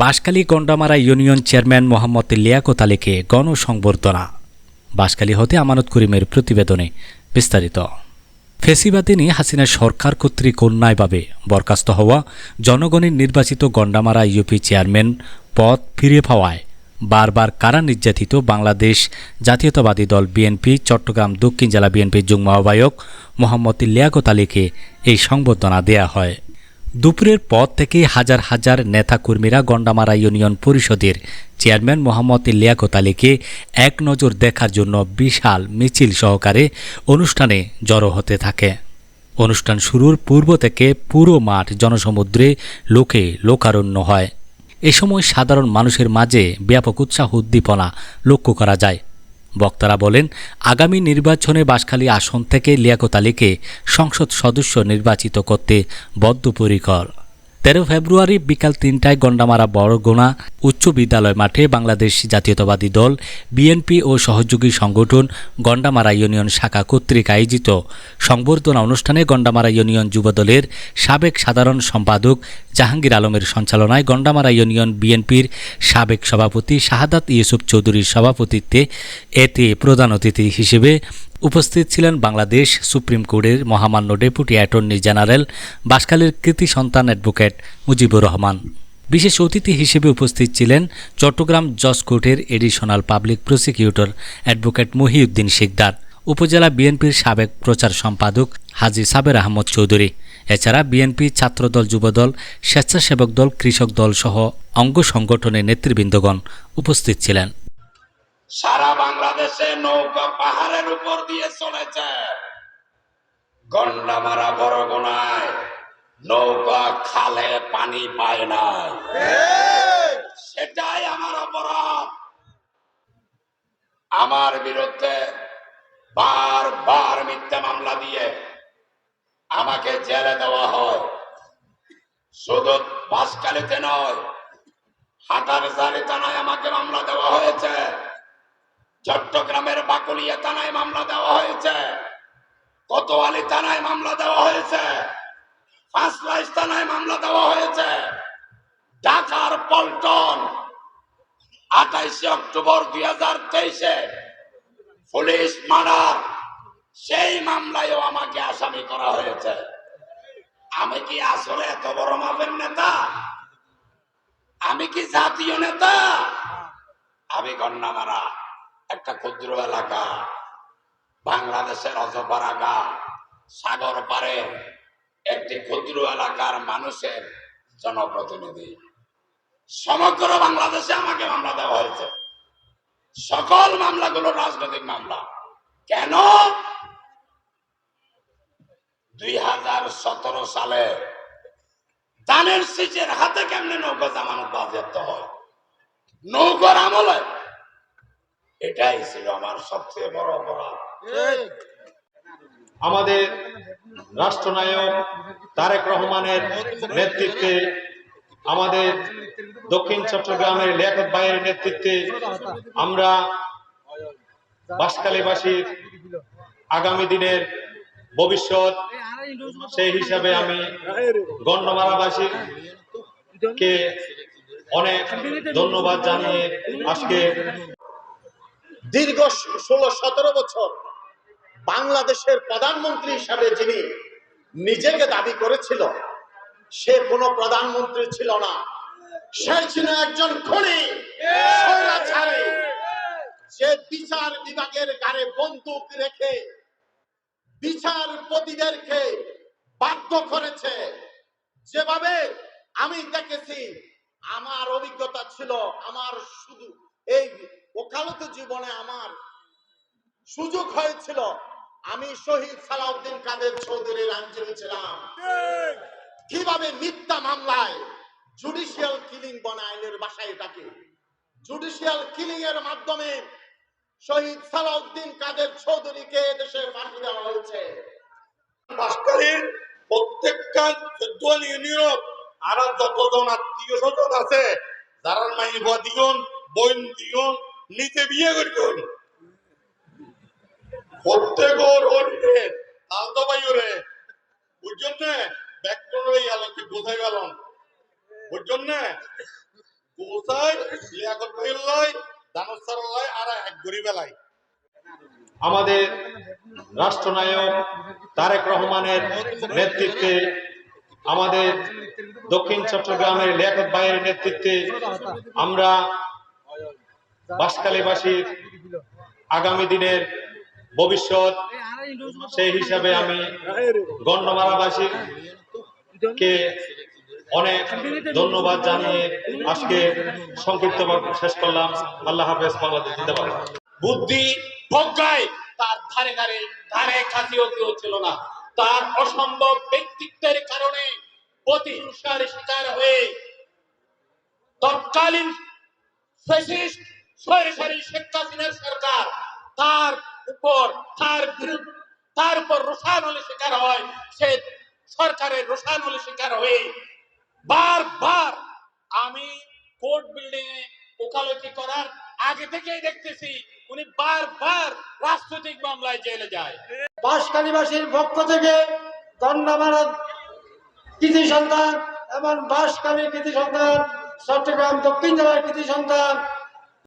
Banshkhali Gandamara union chairman Mohammad Liaquat আলীকে গণসংবর্ধনা। বাঁশখালী হতে আমানত করিমের প্রতিবেদনে বিস্তারিত। ফেসিবাদিনী হাসিনা সরকার কর্তৃক অন্যায়ভাবে বরখাস্ত হওয়া জনগণের নির্বাচিত গন্ডামারা ইউপি চেয়ারম্যান পদ ফিরে পাওয়ায় বারবার কারা নির্যাতিত বাংলাদেশ জাতীয়তাবাদী দল বিএনপি, চট্টগ্রাম দক্ষিণ জেলা বিএনপির যুগ্ম আহ্বায়ক মোহাম্মদ লিয়াকত আলীকে এই সংবর্ধনা দেয়া হয়। দুপুরের পর থেকে হাজার হাজার নেতাকর্মীরা গন্ডামারা ইউনিয়ন পরিষদের চেয়ারম্যান মোহাম্মদ লিয়াকত আলীকে এক নজর দেখার জন্য বিশাল মিছিল সহকারে অনুষ্ঠানে জড়ো হতে থাকে। অনুষ্ঠান শুরুর পূর্ব থেকে পুরো মাঠ জনসমুদ্রে লোকে লোকারণ্য হয়। এ সময় সাধারণ মানুষের মাঝে ব্যাপক উৎসাহ উদ্দীপনা লক্ষ্য করা যায়। বক্তারা বলেন আগামী নির্বাচনে বাসখালী আসন থেকে লিয়াকত আলীকে সংসদ সদস্য নির্বাচিত করতে বদ্ধপরিকর। তেরো ফেব্রুয়ারি বিকাল তিনটায় গন্ডামারা বড়গোনা উচ্চ বিদ্যালয় মাঠে বাংলাদেশ জাতীয়তাবাদী দল, বিএনপি ও সহযোগী সংগঠন গন্ডামারা ইউনিয়ন শাখা কর্তৃক আয়োজিত সংবর্ধনা অনুষ্ঠানে গন্ডামারা ইউনিয়ন যুবদলের সাবেক সাধারণ সম্পাদক জাহাঙ্গীর আলমের সঞ্চালনায় গন্ডামারা ইউনিয়ন বিএনপির সাবেক সভাপতি শাহাদাত ইউসুফ চৌধুরীর সভাপতিত্বে এতে প্রধান অতিথি হিসেবে উপস্থিত ছিলেন বাংলাদেশ সুপ্রিম কোর্টের মহামান্য ডেপুটি অ্যাটর্নি জেনারেল বাসকালের কৃতি সন্তান অ্যাডভোকেট মুজিবুর রহমান। বিশেষ অতিথি হিসেবে উপস্থিত ছিলেন চট্টগ্রাম জজ কোর্টের additional public prosecutor advocate Mohiuddin Shikdar, উপজেলা বিএনপির সাবেক প্রচার সম্পাদক হাজি সাবের আহমদ চৌধুরী, এছাড়া বিএনপি ছাত্রদল, যুবদল, স্বেচ্ছাসেবক দল, কৃষক দল সহ অঙ্গ সংগঠনের নেতৃবৃন্দগণ উপস্থিত ছিলেন। সারা বাংলাদেশে নৌকা পাহাড়ের উপর দিয়ে চলেছে। গন্ডামারা বরগোনায় নৌকা খালে পানি পায় নাই। সেটাই আমার অপরাধ। আমার বিরুদ্ধে বার বার মিথ্যা মামলা দিয়ে আমাকে জেলে দেওয়া হয়। শুধু বাসকালিতে নয়, হাটার জারি থানায় আমাকে মামলা দেওয়া হয়েছে। চট্টগ্রামের বাকুলিয়া থানায় মামলা দেওয়া হয়েছে। কোতোয়ালি থানায় মামলা দেওয়া হয়েছে। ফাঁসলাইশ থানায় মামলা দেওয়া হয়েছে। ঢাকার পল্টন, আঠাইশে অক্টোবর দুই হাজার তেইশে পুলিশ মারা সেই মামলায়ও আমাকে আসামি করা হয়েছে। আমি কি আসলে এত বড় মাপের নেতা? আমি কি জাতীয় নেতা? আমি গন্ডামারা একটা ক্ষুদ্র এলাকা। বাংলাদেশের অজপাড়াগা সাগর পারে একটি ক্ষুদ্র এলাকার মানুষের জনপ্রতিনিধি। সমগ্র বাংলাদেশে আমাকে মামলা দেওয়া হয়েছে। সকল মামলাগুলো রাজনৈতিক মামলা। কেন? দুই হাজার সতেরো সালে দানের সিচের হাতে কেমনে নৌকা জামানত বাজেয়াপ্ত হয়? নৌকার আমলে এটাই ছিল আমার সবচেয়ে বড় অপরাধ। আমাদের রাষ্ট্রনায়ক তারেক রহমানের নেতৃত্বে আমাদের দক্ষিণ চট্টগ্রামের লেখক ভাইয়ের নেতৃত্বে আমরা বাসকালীবাসীর আগামী দিনের ভবিষ্যৎ সেই হিসাবে আমি গণ্ডমারাবাসী কে অনেক ধন্যবাদ জানিয়ে আজকে দীর্ঘ ষোলো সতেরো বছর বাংলাদেশের প্রধানমন্ত্রী হিসাবে যিনি নিজেকে দাবি করেছিল, সে কোনো প্রধানমন্ত্রী ছিল না। সে ছিল একজন খুনি যে বিচার বিভাগের গাড়ে বন্দুক রেখে বিচারপতিদেরকে বাধ্য করেছে। যেভাবে আমি দেখেছি, আমার অভিজ্ঞতা ছিল, আমার শুধু এই ওকালতি জীবনে আমার সুযোগ হয়েছিল। আমি শহীদ সালাউদ্দিন কাদের চৌধুরীর আইনজীবী ছিলাম। কীভাবে মিথ্যা মামলায় জুডিশিয়াল কিলিং বনে আইনের বাসায় থাকে জুডিশিয়াল কিলিং এর মাধ্যমে শহীদ সালাউদ্দিন কাদের চৌধুরীকে দেশের ফাঁসি দেওয়া হয়েছে। বাসকালীর প্রত্যেকটা চোদ্দ ইউনিয়ন আর যতজন আত্মীয় স্বজন আছে যারা মাই দিগন বোন দিগন নিতে বিয়ে গরিবেলাই আমাদের রাষ্ট্রনায়ক তারেক রহমানের নেতৃত্বে, আমাদের দক্ষিণ চট্টগ্রামের লিয়াকত ভাইয়ের নেতৃত্বে আমরা বাসকালীবাসীর আগামী দিনের ভবিষ্যৎ, সেই হিসাবে আমি গন্ডমারাবাসী কে অনেক ধন্যবাদ জানিয়ে আজকে সংক্ষিপ্ত শেষ করলাম। আল্লাহ হাফেজ, বাংলাদেশ জিন্দাবাদ। বুদ্ধি তার ধারে ধারে ধারে কাছেও ছিল না। তার অসম্ভব ব্যক্তিত্বের কারণে প্রতিহিংসার শিকার হয়ে তৎকালীন সরাসরি শেখ হাসিনার সরকার, তার উপর, তার বিরুদ্ধে, তার উপর রোষানলের শিকার হয়, সে সরকারের রোষানলের শিকার হয়ে বারবার আমি কোর্ট বিল্ডিং এ ওকালতি করার আগে থেকেই দেখতেছি, উনি বারবার রাজনৈতিক মামলায় জেলে যায়। বাঁশখালীবাসীর পক্ষ থেকে দণ্ডমারা কৃতি সন্তান এবং বাঁশখালী কৃতি সন্তান, চট্টগ্রাম দক্ষিণ জেলার কৃতি সন্তান